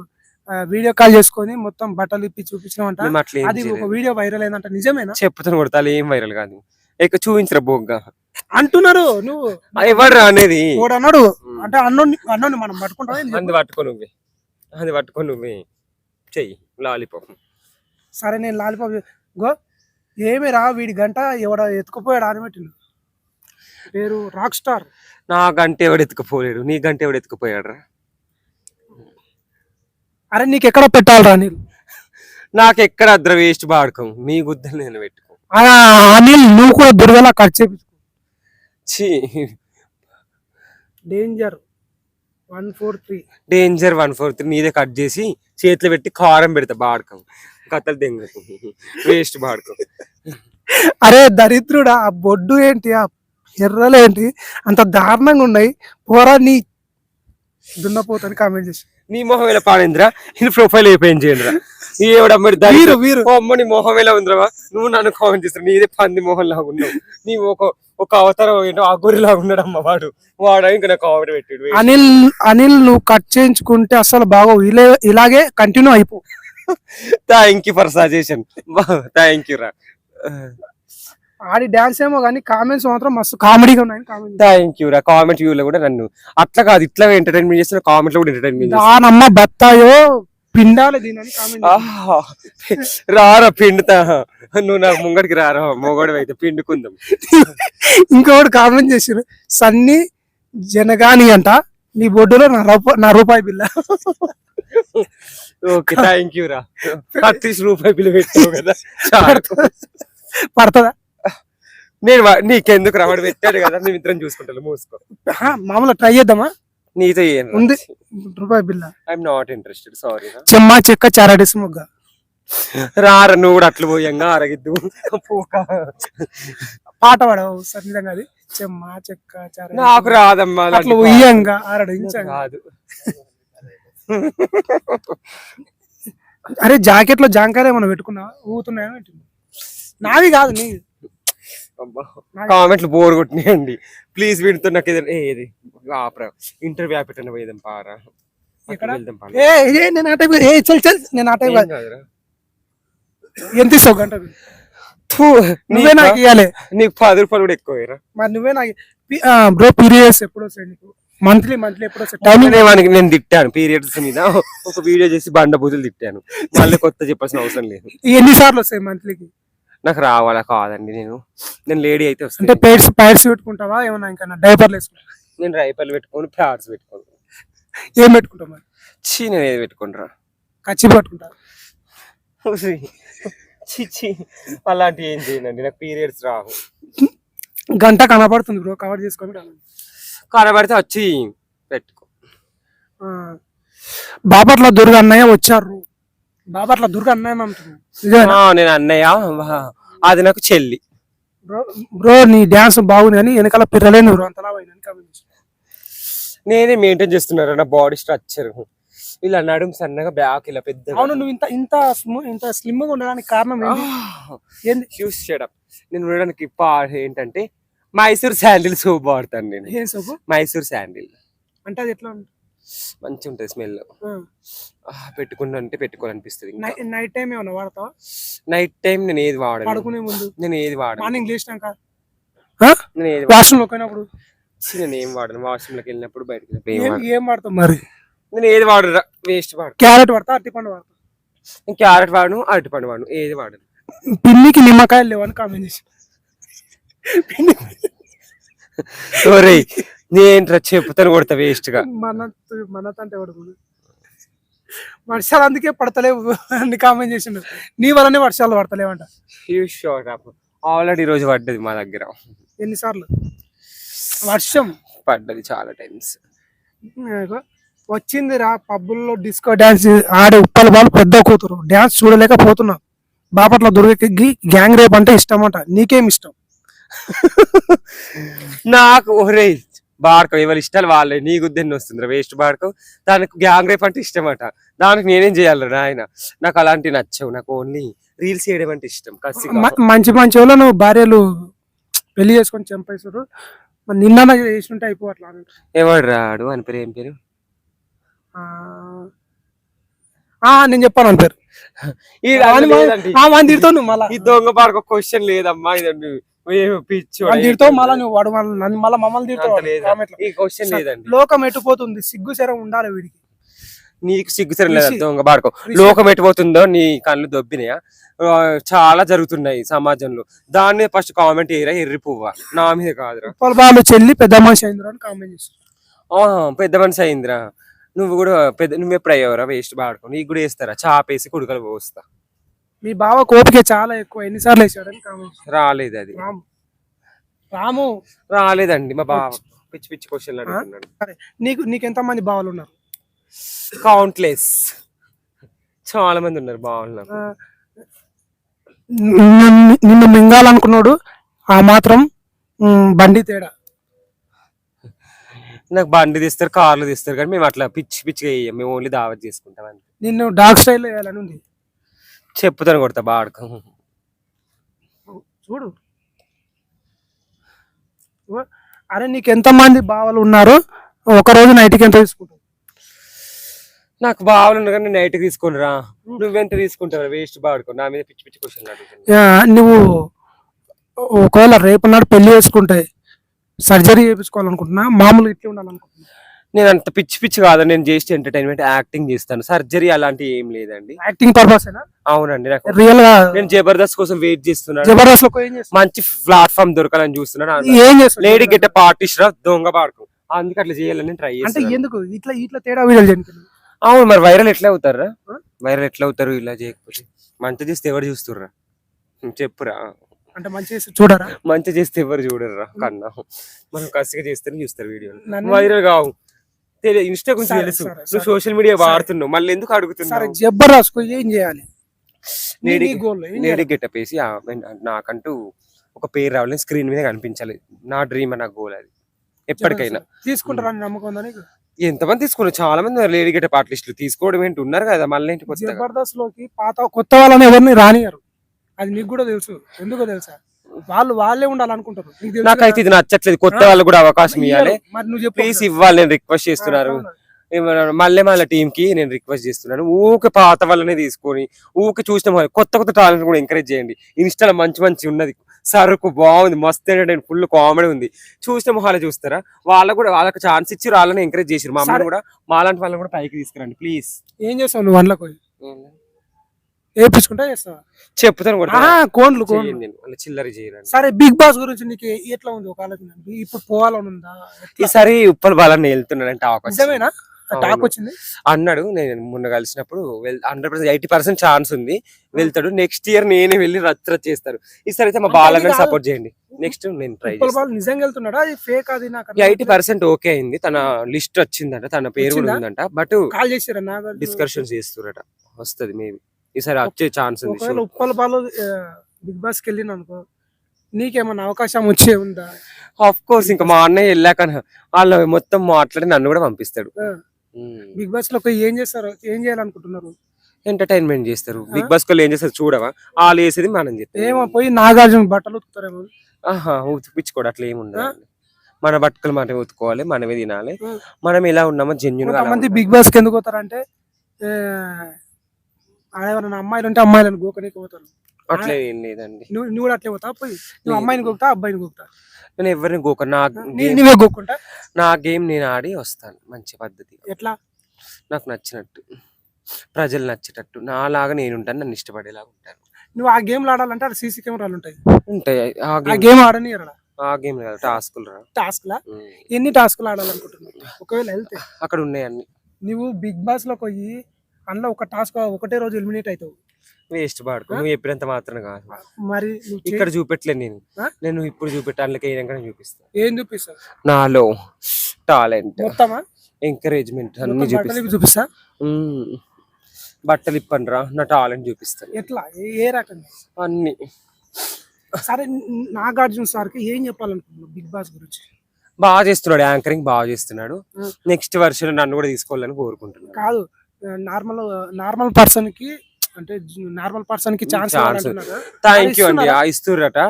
వీడియో కాల్ చేసుకొని మొత్తం బట్టలు ఇప్పి ఏం అది ఒక. వీడియో వైరల్ అయిందంట. నిజమేనా? చెప్పుతాను కొడతాను ఏం వైరల్ కాదు. ఇక చూపించరా బొగ్గా. అంటున్నారు నువ్వు. ఎవరు అనేది? అన్నాడు? అంటే అన్నోని అన్నోని మనం పట్టుకుంటాం? అంది పట్టుకో నువ్వే. అది పట్టుకో నువ్వే. చెయ్యి లాలీపాప్. సరే నేను లాలిపాప్ గో. ఏమి రా వీడి గంట ఎవడ ఎత్తుకుపోయాడు అని పెట్టిండు. పేరు రాక్ స్టార్. నా గంట ఎవడు ఎత్తుకుపోలేడు నీ గంట ఎవడు ఎత్తుకుపోయాడు రా? అరే నీకు ఎక్కడ పెట్టాలి రా నీళ్ళు నాకు ఎక్కడ అద్ర వేస్ట్ బాడుకోం మీ గుద్దలు నేను పెట్టుకో. అనిల్ నువ్వు కూడా దుర్గలా కట్ చేపించుకో. ఛీ. Danger one four three. Danger one four three నీదే కట్ చేసి చేతిలో పెట్టి కారం పెడతా బాడకం. కథలు దెంగకు వేస్ట్ బాడకం అరే దరిద్రుడా ఆ బొడ్డు ఏంటి ఆ ఎర్రలు ఏంటి అంత దారుణంగా ఉన్నాయి. పోరా నీ దున్నపోతని కామెంట్ చేసి. నీ మొహం ఎలా పాడేంద్రా? నీ ప్రొఫైల్ అయిపోయింది చేయండిరా ఏవడా మరి వీరు, వీరు. అమ్మ నీ మొహం ఎలా ఉందిరా నువ్వు నన్ను కామెంట్ చేస్తావు. నీదే పంది మొహం లాగా ఉన్నావు. నీ ఒక ఒక అవతారం ఏంటో ఆ గొర్రె లాగా ఉన్నాడు అమ్మ వాడు. వాడు ఇంకా నాకు కామెంట్ పెట్టాడు. అనిల్ అనిల్ నువ్వు కట్ చేయించుకుంటే అసలు ఇలా ఇలాగే కంటిన్యూ అయిపో. Thank you for suggestion. Thank you రా. ఆడి డాన్స్ ఏమో కానీ కామెంట్స్ మాత్రం మస్తు కామెడీగా ఉన్నాయి. కామెంట్ థ్యాంక్ యూ రా. కామెంట్ వ్యూ లో కూడా నన్ను. అట్లా కాదు ఇట్లా ఎంటర్టైన్మెంట్ చేస్తున్న కామెంట్లో కూడా ఎంటర్టైన్మెంట్ దానమ్మ బత్తాయో పిండాలి ఆహా. రారా పిండుతా. నువ్వు నాకు ముంగడికి రారా. మొగడు అయితే పిండుకుందాం. ఇంకొకటి కామెంట్ చేసారు సన్నీ జనగాని అంట. నీ బొడ్డులో నా రూపాయి బిల్ల. ఓకే థ్యాంక్ యూ రా. పత్రీస్ రూపాయి బిల్లు పెట్టావు కదా. పడుతుందా? నేను నీకెందుకు రావడం పెట్టాడు కదా మేము ఇద్దరం చూసుకుంటాను మూసుకో. మామూలుగా ట్రై చేద్దామా? నీతో ఉంది. రూపాయి బిల్ల ఐఎమ్ నాట్ ఇంట్రెస్టెడ్ సారీ చెమ్మ చెక్క చారడిసి ముగ్గ. రారా నువ్వు కూడా అట్లు పోయంగా అరగిద్దు. పాట పాడవు సార్ నిజంగా అది. చెమ్మ చెక్క చారడిసి నాకు రాదమ్మా అట్లా పాట. ఆరడించంగా. కాదు అరే జాకెట్లో జాంకాయలు ఏమైనా పెట్టుకున్నావా ఊగుతున్నాయా ఏంటి? నావి కాదు నీ. కామెంట్లు బోర్ కొట్టినాయండి. ప్లీజ్ వీడితో నాకు ఏదైనా ఏది? ఇంటర్వ్యూ పెట్టండి పోయేదాం పారా. నేను ఆ టైప్ ఏ చల్ చల్ నేను ఆ టైప్ ఏం కాదురా. ఎంత ఇస్తావు గంట? నువ్వే నీకు- నాకు ఇవ్వాలి నీకు పది రూపాయలు కూడా ఎక్కువ మరి నువ్వే నాకు బ్రో పీరియడ్స్ ఎప్పుడు వస్తాయి నీకు? మంత్లీ మంత్లీ ఎప్పుడు టైమింగ్ వానికి నేను తిట్టాను పీరియడ్స్ మీద. ఒక వీడియో చేసి బండ బూతులు తిట్టాను. మళ్ళీ కొత్త చెప్పాల్సిన అవసరం లేదు. ఎన్ని సార్లు వస్తాయి మంత్లీకి? నాకు రావాలా కాదండి నేను. నేను లేడీ అయితే అంటే వస్తాను పేడ్స్ ప్యాడ్స్ పెట్టుకుంటావా? ఏమన్నా ఇంకా డైపర్లు వేసుకుంటా నేను రైపలు పెట్టుకొని ప్యాడ్స్ పెట్టుకోను. ఏం పెట్టుకుంటావు మరి? చీ నేను ఏది పెట్టుకుంటారా కచ్చి పట్టుకుంటా. చిచి అలాంటివి ఏం చేయనండి. నాకు పీరియడ్స్ రావు. గంట కనపడుతుంది బ్రో. కవర్ చేసుకొని. కనబడితే వచ్చి పెట్టుకో. బాపట్ల దుర్గ అన్నయ్య వచ్చారు. బాపట్ల దుర్గ అన్నయ్య నేను అన్నయ్య. అది నాకు చెల్లి. బ్రో నీ డాన్స్ బాగుంది కానీ వెనకాల బ్రో అంతలా చేశారు. నేనే మెయింటైన్ చేస్తున్నారు నా బాడీ స్ట్రక్చర్ ఇలా నడుం సన్నగా బ్యాక్ ఇలా పెద్ద అవును నువ్వు ఇంత ఇంత ఇంత స్లిమ్గా ఉండడానికి కారణం హ్యూస్ షడప్ నేను ఉండడానికి ఏంటంటే మైసూర్ శాండిల్ సోప్ వాడతాను నేను. ఏం సోపు? మైసూర్ శాండిల్. అంటే అది ఎట్లా ఉంటుంది? మంచిగా ఉంటుంది స్మెల్. ఆ. పెట్టుకుంటే పెట్టుకోవాలనిపిస్తుంది నైట్ టైం ఏమన్నా వాడతావా? నైట్ టైం నేను ఏది వాడను. పడుకునే ముందు. నేను ఏది వాడను. మార్నింగ్ లేచినాక. నేను ఏది వాష్రూమ్లో పోయినప్పుడు. నేను ఏం వాడను. వాష్రూమ్లోకి వెళ్ళినప్పుడు బయటకు ఏం వాడతావు మరి? నేను ఏది వాడరా వేస్ట్ వాడు క్యారెట్ వాడతా అరటిపండు వాడతా? నేను క్యారెట్ వాడను అరటి పండు వాడను. ఏది వాడను. పిన్నికి నిమ్మకాయలు లేవని కామెంట్ చేసి ఒరేయ్ నేంట్రా చెప్పుతాను కొడతా వేస్ట్గా మన మన తంటే పడుకుంది వర్షాలు అందుకే పడతలేవు అని కామెంట్ చేసిండు. నీ వల్లనే వర్షాలు పడతలేవంట. ఆల్రెడీ ఈ రోజు పడ్డది మా దగ్గర. ఎన్నిసార్లు? వర్షం. పడ్డది చాలా టైమ్స్ వచ్చింది రా పబ్బుల్లో డిస్కో డాన్స్ ఆడే ఉప్పల బాలు పెద్ద కూతురు. డాన్స్ చూడలేకపోతున్నా. బాపట్ల దుర్గకి గ్యాంగ్ రేప్ అంటే ఇష్టం అంట నీకేం ఇష్టం? నాకు ఒరే బాడకం ఎవరి ఇష్టాలు వాళ్ళే. నీ గుద్దెన్ని వస్తుంది వేస్ట్ బాడకం? దానికి గ్యాంగ్ రేప్ అంటే ఇష్టం అట దానికి నేనేం చేయాలి నాయన నాకు అలాంటివి నచ్చవు. నాకు ఓన్లీ రీల్స్ చేయడం అంటే ఇష్టం. కసి మ- మంచి మంచి వాళ్ళు నువ్వు భార్యలు పెళ్ళి చేసుకొని చంపేశారు. నిన్న చేస్తుంటే అయిపో అట్లా అని. ఎవడు రాడు? అని పేరు ఏం పేరు? నేను చెప్పాను అని పేరు. ఈ దొంగ బాడక క్వశ్చన్ లేదమ్మా. వాని తిడతావు మళ్ళా నువ్వు వాడు మళ్ళీ నన్ను మళ్ళీ మమ్మల్ని తిడతావు comment లో. ఈ క్వశ్చన్ లేదండి. లోకం ఎట్టుపోతుంది? సిగ్గు శరం ఉండాలి వీడికి. నీకు సిగ్గుసరం లేదా బాడకం. లోకం ఎటుపోతుందో నీ కళ్ళు దొబ్బినాయా? చాలా జరుగుతున్నాయి సమాజంలో. దాన్ని ఫస్ట్ కామెంట్ చేయరా ఎర్రి పువ్వ? నా మీద కాదురా. చెల్లి పెద్ద మనిషి అయిందిరా అని కామెంట్ చేస్తారు ఆ, పెద్ద మనిషి అయిందిరా. నువ్వు కూడా పెద్ద నువ్వు ఎప్పుడు అయ్యావరా వేస్ట్ బాడుకో. నీకు కూడా వేస్తారా? చాపేసి కుడుకలు పోస్తా. మీ బావ కోపిక చాలా ఎక్కువ. ఎన్నిసార్లు వేసాడని రాలేదు అది. రాము. రాము. రాలేదండి మా బావ పిచ్చి. పిచ్చి క్వశ్చన్లు అడుగుతున్నాడు. సరే నీకు నీకు ఎంత మంది బావలు ఉన్నారు? కౌంట్లెస్ చాలా మంది ఉన్నారు బాగున్నారు ఆ, నిన్ను- నిన్ను మింగాలనుకున్నాడు ఆ మాత్రం ఉమ్, బండి తేడా. నాకు బండి తీస్తారు కార్లు తీస్తారు కానీ మేము అట్లా పిచ్చి పిచ్చిగా వేయం మేము ఓన్లీ దావత్ చేసుకుంటాం అంతే. నిన్ను డాగ్ స్టైల్ వేయాలని ఉంది. చెప్పుతాను కొడతా బాడకం చూడు. ఓ- అరే నీకు ఎంత మంది బావలు ఉన్నారు ఒక రోజు నైట్కి ఎంత తీసుకుంటావు నాకు బావలు కానీ నైట్ తీసుకుని రా నువ్వెంత తీసుకుంటావు వేస్ట్ బాడుకో నా మీద పిచ్చి పిచ్చి క్వశ్చన్ నువ్వు ఒకవేళ రేపు నాడు పెళ్ళి చేసుకుంటే సర్జరీ చేయించుకోవాలనుకుంటున్నా మామూలుగా ఇట్లా ఉండాలనుకుంటున్నా? నేను అంత పిచ్చి పిచ్చి కాదు. నేను చేస్తే ఎంటర్టైన్మెంట్ యాక్టింగ్ చేస్తాను. సర్జరీ అలాంటివి ఏం లేదండి. యాక్టింగ్ పర్పస్ అయినా అవునండి నాకు రియల్గా నేను జబర్దస్త్ కోసం వెయిట్ చేస్తున్నాను. జబర్దస్త్ మంచి ప్లాట్ఫామ్ దొరకాలని చూస్తున్నాను ఏం చేస్తావు లేడీ గెట్ పార్టిస్ట్ దొంగ పాడుకో అందుకే అట్లా చేయాలని ట్రై అంటే చేస్తాను ఎందుకు? ఇట్లా ఇట్లా తేడా వీడియోలు అవును మరి వైరల్ ఎట్లా అవుతారా? వైరల్ ఎట్లా అవుతారు ఇలా చేయకపోతే? మంచి చేస్తే ఎవరు చూస్తుర్రా? చెప్పురా. అంటే మంచి చూడరా? మంచి చేస్తే ఎవరు చూడరురా? కన్నా. మనం కసిగా చేస్తేనే చూస్తారు వీడియోలు. వైరల్ కావు. ఇన్స్టా గురించి తెలుసు. నువ్వు. Social media. వాడుతున్నావు. మళ్ళీ ఎందుకు అడుగుతున్నావు? జబర్దస్త్ ఏం చేయాలి? నీ- లేడీ నీ goal, ఏం లేడీ చేయాలి? గెటప్ వేసి నాకంటూ ఒక పేరు రావాలని స్క్రీన్ మీద కనిపించాలి. నా డ్రీమ్ నా గోల్ అది. ఎప్పటికైనా. తీసుకుంటారని నమ్మకం ఎంతమంది తీసుకున్నారు? చాలా మంది లేడీ గెటప్ ఆర్టిస్టులు. తీసుకోవడం ఏంటి? ఉన్నారు కదా మళ్ళీ ఏంటి జబర్దస్త్లోకి పాత కొత్త వాళ్ళని ఎవరిని రానియరు అది నీకు కూడా తెలుసు. ఎందుకో తెలుసా? వాళ్ళు వాళ్ళే ఉండాలనుకుంటారు. నాకైతే? ఇది నచ్చట్లేదు. కొత్త వాళ్ళకు కూడా అవకాశం ఇవ్వాలి. మరి నువ్వు ప్లీజ్ ఇవ్వాలి నేను రిక్వెస్ట్ చేస్తున్నారు. మళ్ళీ మళ్ళీ టీమ్కి నేను రిక్వెస్ట్ చేస్తున్నాను. ఊకే పాత వాళ్ళనే తీసుకొని ఊకే చూసిన కొత్త కొత్త టాలెంట్ కూడా ఎంకరేజ్ చేయండి. ఇన్స్టాలో మంచి మంచి ఉన్నది. సరుకు బాగుంది. మస్తు ఎంటర్టైన్ ఫుల్ కామెడీ ఉంది. చూసిన మొహాలు చూస్తారా? వాళ్ళకు కూడా వాళ్ళకి ఛాన్స్ ఇచ్చి వాళ్ళని ఎంకరేజ్ చేసారు మా అమ్మని. కూడా మాలాంటి వాళ్ళని కూడా పైకి తీసుకురండి ప్లీజ్ ఏం చేస్తావు నువ్వు పోయి వేపించుకుంటా చేస్తావా? చెప్తాను కూడా. నేను. వాళ్ళ చిల్లర చేయరండి. సరే బిగ్ బాస్ గురించి నీకు ఎట్లా ఉంది ఒక ఆలోచన? ఇప్పుడు పోవాలని ఉందా? ఈసారి ఉప్పల్ బాలని వెళ్తున్నానంటే అవకాశం నిజమేనా? టాక్. వచ్చింది అన్నాడు నేను మొన్న కలిసినప్పుడు hundred percent eighty percent chance ఉంది. వెళ్తాడు. నెక్స్ట్ ఇయర్ నేనే వెళ్ళి రచ్చ రచ్చ చేస్తారు. ఈసారి అయితే మా కాదు. సపోర్ట్ చేయండి. నెక్స్ట్ నేను ట్రై నిజంగా వెళ్తున్నాడా? అది ఫేక్ అది నాకు ఎయిటీ పర్సెంట్ ఓకే అయింది. తన లిస్ట్ వచ్చిందంట తన పేరు కూడా? ఉందంట. బట్ కాల్ చేసారా నాగార్జున? డిస్కషన్స్ చేస్తురట వస్తది మేబీ ఈసారి వచ్చే ఛాన్స్ ఉంది. ఒకవేళ ఉప్పల్ బాల్ బిగ్ బాస్కి వెళ్ళిన అనుకో నీకేమన్నా అవకాశం వచ్చే ఉందా? ఆఫ్ కోర్స్ ఇంకా మా అన్నయ్య వెళ్ళాక వాళ్ళు మొత్తం మాట్లాడి నన్ను కూడా పంపిస్తాడు. బిగ్ బాస్లో ఏం చేస్తారు? ఏం చేయాలనుకుంటున్నారు? ఎంటర్టైన్మెంట్ చేస్తారు? బిగ్ బాస్ ఏం చేస్తారు చూడవా? వాళ్ళు వేసేది మనం ఏమో చెప్తాం పోయి నాగార్జున బట్టలు ఉతుకుతారేమో. ఆహా ఉతికించుకోడు అట్లా ఏమి ఉండదు. మన బట్టలు మనం ఉతుకోవాలి మనమే తినాలి. మనం ఎలా ఉన్నామో జెన్యున్ ఉండాలి. బిగ్ బాస్కి ఎందుకు పోతారంటే ఆ, ఆడేవరన్నా అమ్మాయిలు ఉంటే అమ్మాయిలను గోకనీకి పోతారు అట్లా ఏం లేదండి. నువ్వు నువ్వు అట్లే పోతావు? పోయి. నువ్వు. అమ్మాయిని గోకుతా అబ్బాయిని గోకుతా? నేను ఎవరిని గోక నా నువ్వే గోక్కుంటా నా గేమ్ నేను ఆడి వస్తాను మంచి పద్ధతి. ఎట్లా? నాకు నచ్చినట్టు ప్రజలు నచ్చేటట్టు నాలాగా నేను ఉంటాను నన్ను ఇష్టపడేలాగా ఉంటాను. నువ్వు ఆ గేమ్ ఆడాలంటే అక్కడ సీసీ కెమెరాలు ఉంటాయి. ఉంటాయి ఆ గేమ్ ఆడనియరా ఆ గేమ్ కాదు టాస్కులు రా. టాస్క్ లా ఉమ్. ఎన్ని టాస్క్లు ఆడాలనుకుంటున్నావు? ఒకవేళ వెళ్తే. అక్కడ ఉన్నాయి అన్ని. నువ్వు బిగ్ బాస్లో పోయి అందులో ఒక టాస్క్ ఒకటే రోజు ఎలిమినేట్ అవుతావు. వేస్ట్ పాడుకో నువ్వు చెప్పినంత మాత్రం కాదు. మరి ఇక్కడ చూపెట్టలేదు నేను? నేను ఇప్పుడు చూపెట్టాను అయినాక చూపిస్తాను ఏం చూపిస్తావు? నాలో టాలెంట్. మొత్తమా? ఎంకరేజ్మెంట్ అన్ని చూపిస్తా. ఉమ్. బట్టలు ఇప్పండి రా నా టాలెంట్ చూపిస్తాను ఎట్లా? ఏ- రకంగా అన్ని. సరే నాగార్జున సార్కి ఏం చెప్పాలనుకుంటున్నావు బిగ్ బాస్ గురించి? బాగా చేస్తున్నాడు యాంకరింగ్ బాగా చేస్తున్నాడు. నెక్స్ట్ వర్షన్ నన్ను కూడా తీసుకోవాలని కోరుకుంటున్నాను కాదు నార్మల్ నార్మల్ పర్సన్కి అంటే నార్మల్ పర్సన్కి ఛాన్స్ Chance. థ్యాంక్ యూ అండి ఇస్తుర్రట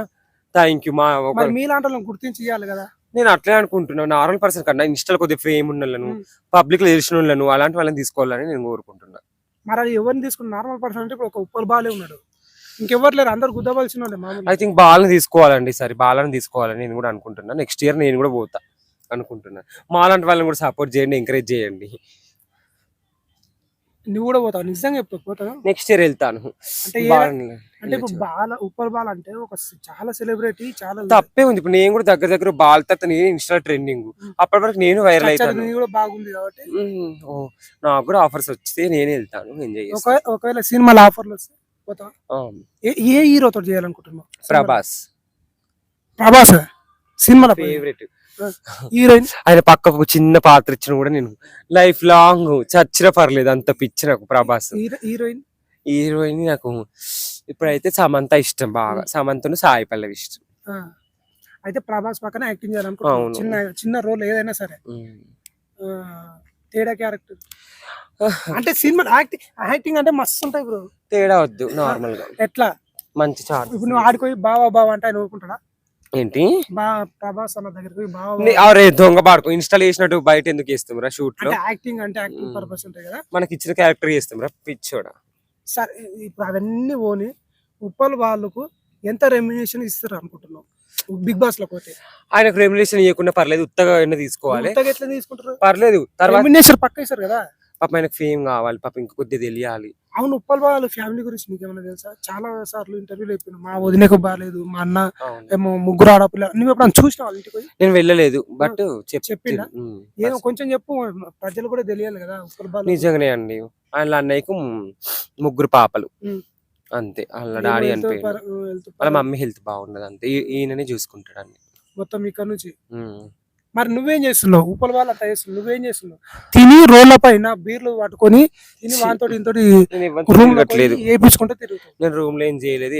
థ్యాంక్ యూ మా ఒక మీలాంటి వాళ్ళని గుర్తించి ఇవ్వాలి కదా. నేను అట్లే అనుకుంటున్నాను నార్మల్ పర్సన్ కన్నా ఇన్స్టాల్ కొద్దిగా ఫేమ్ ఉన్న వాళ్ళను ఉమ్. పబ్లిక్లో తెలిసిన వాళ్ళను అలాంటి వాళ్ళని తీసుకోవాలని నేను కోరుకుంటున్నా. మరి అది ఎవరిని తీసుకున్న నార్మల్ పర్సన్ అంటే ఇప్పుడు ఒక ఉప్పల్ బాలే ఉన్నాడు. ఇంకెవరు లేరు అందరు గుద్దవలసిన ఐ థింక్ బాలని తీసుకోవాలండి సరే బాలని తీసుకోవాలని నేను కూడా అనుకుంటున్నా. నెక్స్ట్ ఇయర్ నేను కూడా పోతా అనుకుంటున్నా. మాలాంటి వాళ్ళని కూడా సపోర్ట్ చేయండి ఎంకరేజ్ చేయండి. నువ్వు కూడా పోతావు? నిజంగా చెప్తావు పోతావు? నెక్స్ట్ ఇయర్ వెళ్తాను. అంటే అంటే ఇప్పుడు బాల ఉప్పల్ బాల అంటే ఒక చాలా సెలబ్రిటీ చాలా తప్పే ఉంది. ఇప్పుడు నేను కూడా దగ్గర దగ్గర బాల్ తర్వాత నేను ఇన్స్టా ట్రెండింగ్ అప్పటి వరకు నేను వైరల్ అవుతాను కూడా బాగుంది కాబట్టి. నాకు కూడా ఆఫర్స్ వస్తే నేనే వెళ్తాను. ఎంజాయ్ ఒకవేళ సినిమాల ఆఫర్లు వస్తే ఏ- ఏ హీరోతో చేయాలనుకుంటున్నావు? ప్రభాస్. ప్రభాస్? సినిమాల ఫేవరెట్ [laughs] హీరోయిన్. ఆయన పక్కకు ఒక చిన్న పాత్ర ఇచ్చిన కూడా నేను. లైఫ్ లాంగ్ చచ్చిన పర్లేదు అంత పిచ్చి నాకు ప్రభాస్. హీరోయిన్? హీరోయిన్ నాకు ఇప్పుడైతే సమంత ఇష్టం బాగా. సమంతను సాయి పల్లవి ఇష్టం. అయితే ప్రభాస్ పక్కన యాక్టింగ్ చేయాలనుకుంటున్నాను. చిన్న చిన్న రోల్ ఏదైనా సరే. తేడా క్యారెక్టర్? అంటే సినిమా యాక్టింగ్ యాక్టింగ్ అంటే మస్తు ఉంటాయి బ్రో. తేడా వద్దు నార్మల్గా ఎట్లా? మంచి చాట్ ఇప్పుడు నువ్వు ఆడిపోయి బావా బావా అంటే ఆయన ఊరుకుంటాడా? ఏంటి? ప్రభాస్ అన్న దగ్గరికి. అరే దొంగ పాడుకో. ఇన్స్టాల్ చేసినట్టు బయట ఎందుకు చేస్తాం రా షూట్లో యాక్టింగ్ అంటే యాక్టింగ్. పర్పస్ ఉంటాయి కదా. మనకి ఇచ్చిన క్యారెక్టర్ చేస్తాం రా పిచ్చోడా. సరే ఇప్పుడు అవన్నీ పోని ఉప్పల్ వాళ్ళకు ఎంత రెమ్యునేషన్ ఇస్తారు అనుకుంటున్నావు? బిగ్ బాస్లో పోతే. ఆయనకు రెమ్యులేషన్ ఇవ్వకుండా పర్లేదు ఉత్తగా అయినా తీసుకోవాలి. ఎట్లా తీసుకుంటారు? పర్లేదు తర్వాత రెమ్యునేషన్ పక్క ఇస్తారు కదా. పాప ఆయనకు ఫేమ్ కావాలి పాప ఇంకా కొద్దిగా తెలియాలి. అవును ఉప్పల్ వాళ్ళ ఫ్యామిలీ గురించి నీకేమైనా తెలుసా చాలా సార్లు ఇంటర్వ్యూలు అయిపోయినా మా వదినకు బాగాలేదు మా అన్న. ఏమో ముగ్గురు ఆడపిల్ల నువ్వు ఎప్పుడైనా చూసినావు వాళ్ళ ఇంటికి నేను వెళ్ళలేదు బట్ చెప్ చెప్పిండా? ఉమ్. ఏమో కొంచెం చెప్పు ప్రజలు కూడా తెలియాలి కదా ఉప్పల్ బాలు నిజంగానే అండి వాళ్ళ అన్నయ్యకు ముగ్గురు పాపలు. అంతే వాళ్ళ డాడీ వెళ్తూ వాళ్ళ మమ్మీ హెల్త్ బాగుండదు అంతే ఈయననే చూసుకుంటాడు మొత్తం ఇక్కడ నుంచి. మరి నువ్వేం చేస్తున్నావు ఉప్పల వాళ్ళ అట్లా చేస్తున్నావు నువ్వేం చేస్తున్నావు [sighs] తిని రోడ్ల పైన బీర్లు పట్టుకొని తిని వాంతో ఇంతోటి రూమ్ వేపించుకుంటే తిరుగుతావు నేను రూమ్లో ఏం చేయలేదు.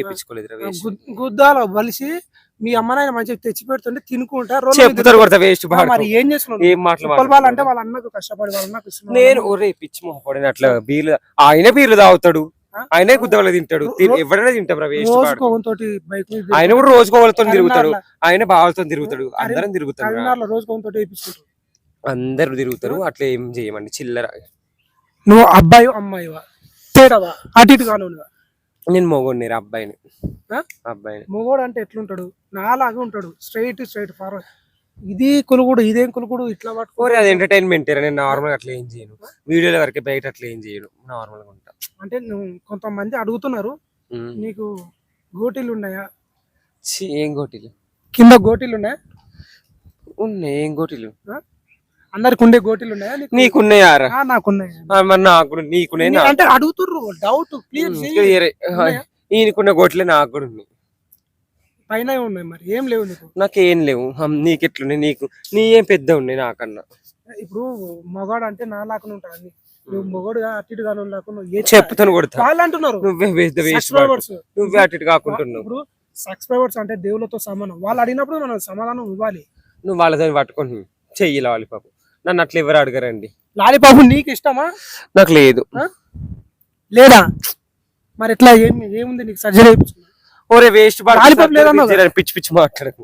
గు- గుద్దాలో బలిసి మీ అమ్మ నాయన మంచిగా తెచ్చి పెడుతుంటే తినుకుంటా చెప్తారు కొడతా వేస్ట్. మరి ఏం చేస్తున్నావు ఏం అంటే? వాళ్ళ అన్నకు కష్టపడి వాళ్ళ అన్నకు. నేను ఒరే పిచ్చి మొహపడిన అట్లా బీర్లు ఆయన బీర్లు తాగుతాడు? ఆయనే గుద్దవల తింటాడు. రో- తిన్- ఎవరైనా తింటాం రా వేస్ట్ రోజుకో తోటి బైక్ మీద ఆయన కూడా రోజుకో వాళ్ళతో తిరుగుతాడు. ఆయన బావలతో తిరుగుతాడు. అందరం తిరుగుతాడు అందరు తిరుగుతారు. అట్లా ఏం చేయమండి. చిల్లర. నువ్వు అబ్బాయి అమ్మాయివా? తేడావా? అటు ఇటు కానువా నేను మొగోడిని అబ్బాయిని? అబ్బాయిని. మొగోడు అంటే ఎట్లుంటాడు? నాలాగే ఉంటాడు. Straight straightforward. ఇది కులుగుడు ఇదేం కులుగుడు? ఇట్లా ఓరే పట్టుకో అది ఎంటర్టైన్మెంట్ నేను నార్మల్ అట్లా ఏం చేయను. వీడియోల వరకే బయట అట్లా ఏం చేయను. నార్మల్గా ఉంటా. అంటే నువ్వు కొంతమంది అడుగుతున్నారు. నీకు గోటీలు ఉన్నాయా? ఛీ, ఏం గోటీలు? కింద గోటీలు ఉన్నాయా? ఉన్నాయి ఏం గోటీలు? అందరికి ఉండే గోటీలు ఉన్నాయా నీకు? నీకున్నాయారా ఆ, నాకున్నాయి. ఆ, మరి నాకు కూడా నీకునే నీ- అంటే అడుగుతుర్రు డౌట్ క్లియర్ ఈయనకున్న గోట్లే నాకు కూడా ఉన్నాయి. పైన ఉన్నాయి మరి? ఏం లేవు నీకు? నాకేం లేవు. హమ్, నీకెట్లున్నాయి? నీకు నీ ఏం పెద్ద ఉన్నాయి నాకన్నా. ఇప్పుడు మగాడు అంటే నా లాగా ఉంటాడు నువ్వు మొగడుగా అటు ఇటు కాను లేకుండా చెప్పుతాను కొడతా వాళ్ళు అంటున్నారు నువ్వే సబ్స్క్రైబర్స్ అటు ఇటు కాకుంటున్నావు. ఇప్పుడు సబ్స్క్రైబర్స్ అంటే దేవులతో సమానం. వాళ్ళు అడిగినప్పుడు మనం సమాధానం ఇవ్వాలి. నువ్వు వాళ్ళతో పట్టుకొని చెయ్యి లాలిపాపు. నన్ను అట్లా ఎవరు అడగరండి? లాలిపాపు నీకు ఇష్టమా? నాకు లేదు. లేదా? మరి ఎట్లా? ఏం ఏముంది నీకు సర్జరీ ఓరే వేస్ట్? పిచ్చి పిచ్చి మాట్లాడకు.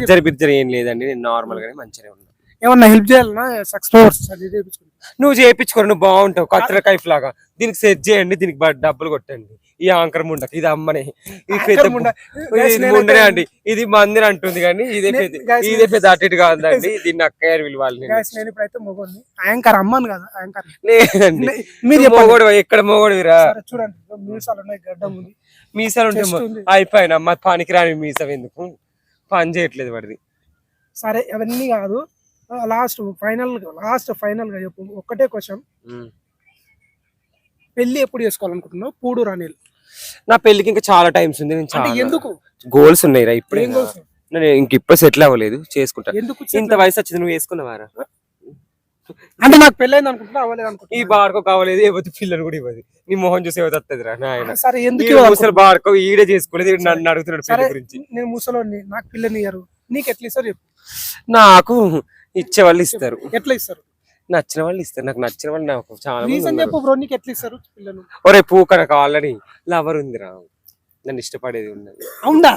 సర్జరీ బిర్జరీ ఏం లేదండి. నేను నార్మల్ గానే మంచిగా ఉన్నా. ఏమన్నా హెల్ప్ చేయాలన్నా సబ్స్క్రైబర్స్ సర్జరీ చేయించుకున్నా నువ్వు చేయించుకోరు నువ్వు బాగుంటావు కత్తిర కైఫ్ లాగా. దీనికి సెట్ చేయండి దీనికి డబ్బులు కొట్టండి. ఈ ఆంకర్ ముండకి ఇది అమ్మనే. ఇది పెద్ద ముండనే అండి. ఇది మందిని అంటుంది కానీ ఇదే పెద్ద ఇదే పెద్ద అటు ఇటు కాదండి. దీన్ని అక్కయ్య విలువాలి నేను. Guys, నేను ఇప్పుడైతే మొగోడిని. యాంకర్ అమ్మాను కదా యాంకర్. లేదండి. మీరు మొగోడు ఎక్కడ మొగోడురా చూడండి. మీసాలు ఉన్నాయి గడ్డం ఉంది. మీసాలు ఉంటే Chest ఉంది. అయిపోయినా. మా పనికిరాని మీసం ఎందుకు? పని చేయట్లేదు వాడిది. సరే అవన్నీ కాదు. లాస్ట్ ఫైనల్ లాస్ట్ ఫైనల్గా చెప్పు ఒక్కటే క్వశ్చన్. పెళ్ళి ఎప్పుడు చేసుకోవాలనుకుంటున్నావు? పూడు రాణిల్. నా పెళ్ళికి ఇంకా చాలా టైమ్స్ ఉంది నేను అంటే చాలా ఎందుకు? గోల్స్ ఉన్నాయి రా ఇప్పుడే? నేను ఇంక ఇప్పుడు సెటిల్ అవ్వలేదు చేసుకుంటా. ఎందుకు ఇంత వయసు వచ్చింది నువ్వు వేసుకున్నావారా? అంటే నాకు పెళ్ళైంది అనుకుంటున్నా అవ్వలేదు ఈ అనుకుంటున్నా బాడుకో కావలేదు ఇవ్వదు పిల్లలు కూడా ఇవ్వదు. నీ మొహం చూసి ఇవ్వదు వస్తుంది రా నాయన. సరే ఎందుకు ఈ ముసలి బాడుకో ఈడే చేసుకోలేదు నన్ను అడుగుతున్నాడు సరే పెళ్ళి గురించి. నేను ముసలోని నాకు పిల్లని ఇయ్యరు నీకు ఎట్లా ఇస్తారు చెప్పు. నాకు ఇచ్చే వాళ్ళు ఇస్తారు. ఎట్లా ఇస్తారు? నచ్చిన వాళ్ళు ఇస్తారు. నాకు నచ్చిన వాళ్ళు నాకు చాలా రీజన్. చెప్పు బ్రో నీకు ఎట్లా ఇస్తారు పిల్లను ఒరే పూక నాకు ఆల్రెడీ లవర్ ఉందిరా. నన్ను ఇష్టపడేది ఉన్నది. అవునా.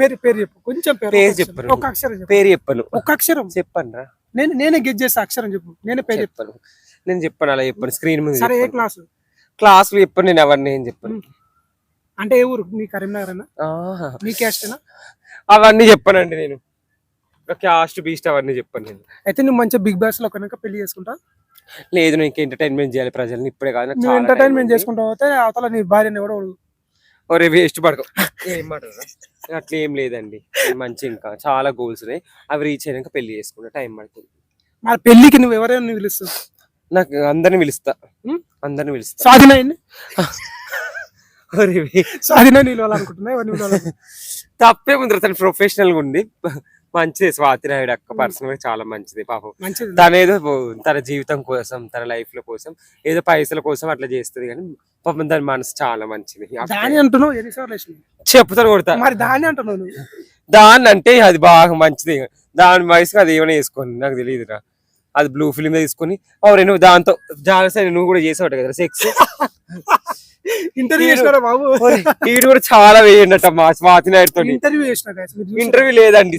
పేరు పేరు చెప్పు. కొంచెం పేరు పేరు ఒక అక్షరం. పేరు చెప్పను. ఒక అక్షరం. చెప్పను రా నేను నేనే గెట్ చేసే అక్షరం చెప్పు. నేనే పేరు చెప్తాను చెప్పను. నేను చెప్పను అలా చెప్పను. స్క్రీన్ మీద సరే ఏ చెప్పను. క్లాస్? క్లాసులు చెప్పను నేను ఎవరిని ఏం చెప్పను. అంటే ఏ ఊరు? మీ కరీంనగర్ అన్న. మీ క్యాస్టేనా అవన్నీ చెప్పనండి నేను. క్యాస్ట్ బీస్ట్ అవన్నీ చెప్పను నేను. అయితే నువ్వు మంచిగా బిగ్ బాస్లో కనుక పెళ్ళి చేసుకుంటా? లేదు నేను ఇంకా ఎంటర్టైన్మెంట్ చేయాలి ప్రజల్ని ఇప్పుడే కాదు నాకు నువ్వు చాలా ఎంటర్టైన్మెంట్ time ఉంది. చేసుకుంటావు అయితే అవతల నీ భార్యని కూడా. ఒరే వేస్ట్ పడక [laughs] ఏం మాట్లాడరా? అట్లా ఏం లేదండి. మంచి ఇంకా చాలా గోల్స్ ఉన్నాయి. అవి రీచ్ అయినాక పెళ్ళి చేసుకుంటా టైం పడుతుంది. మరి పెళ్ళికి నువ్వు ఎవరైనా పిలుస్తావు? నాకు అందరిని పిలుస్తా. ఉం? అందరిని పిలుస్తా. ఒరే వే- సాధిన నిలవాలనుకుంటున్నా ఎవరిని పిలవాలనుకుంటున్నావు? తప్పేముంది తను ప్రొఫెషనల్గా ఉంది. మంచిది. స్వాతి నాయుడు అక్క పర్సనల్గా చాలా మంచిది. పాపం మంచిది. తనేదో తన జీవితం కోసం తన లైఫ్లో కోసం ఏదో పైసల కోసం అట్లా చేస్తుంది కానీ పాపం దాని మనసు చాలా మంచిది. దాని అంటున్నావు? ఎన్నిసార్లు వేసినావు చెప్తాను కొడతా. మరి దాని అంటున్నావు దాన్ని అంటే అది బాగా మంచిది. దాని వయసుకి అది ఏమైనా వేసుకోండి నాకు తెలియదురా. అది బ్లూ ఫిల్మ్ తీసుకొని నువ్వు దాంతో జాగ్రత్త నువ్వు కూడా చేసావు కదా సెక్స్ ఇంటర్వ్యూ చేసినారా బాబు? వీడు కూడా చాలా వేయండి అట్ట మా స్వాతి నాయుడుతో ఇంటర్వ్యూ చేసిన? ఇంటర్వ్యూ లేదండి.